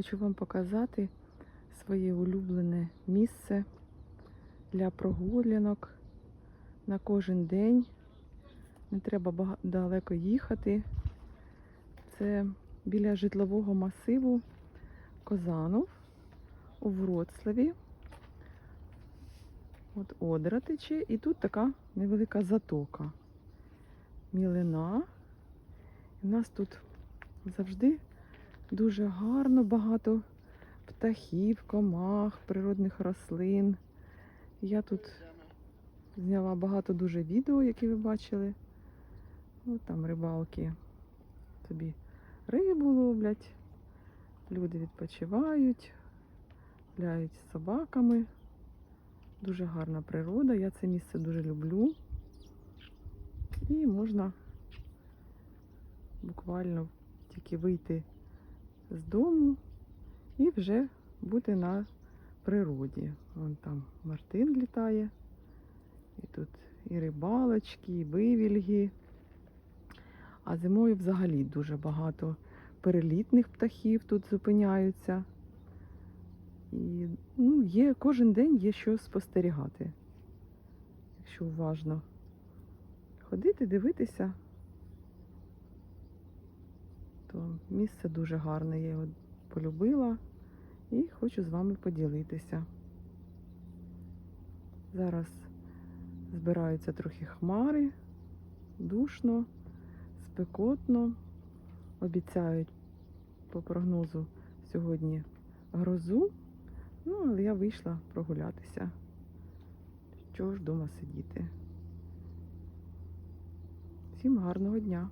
хочу вам показати своє улюблене місце для прогулянок на кожен день. Не треба далеко їхати. Це біля житлового масиву Козанов у Вроцлаві. От Одра тече, і тут така невелика затока. Мілина. У нас тут завжди дуже гарно, багато птахів, комах, природних рослин. Я тут зняла багато дуже відео, які ви бачили. От там рибалки собі рибу ловлять, люди відпочивають, гуляють з собаками. Дуже гарна природа, я це місце дуже люблю. І можна буквально тільки вийти з дому і вже бути на природі. Вон там Мартин літає, і тут і рибалочки, і вивільги. А зимою взагалі дуже багато перелітних птахів тут зупиняються. І ну, є, кожен день є що спостерігати, якщо уважно ходити, дивитися, місце дуже гарне, я його полюбила і хочу з вами поділитися. Зараз збираються трохи хмари, душно, спекотно. Обіцяють по прогнозу сьогодні грозу. Ну, але я вийшла прогулятися. Чого ж вдома сидіти? Всім гарного дня!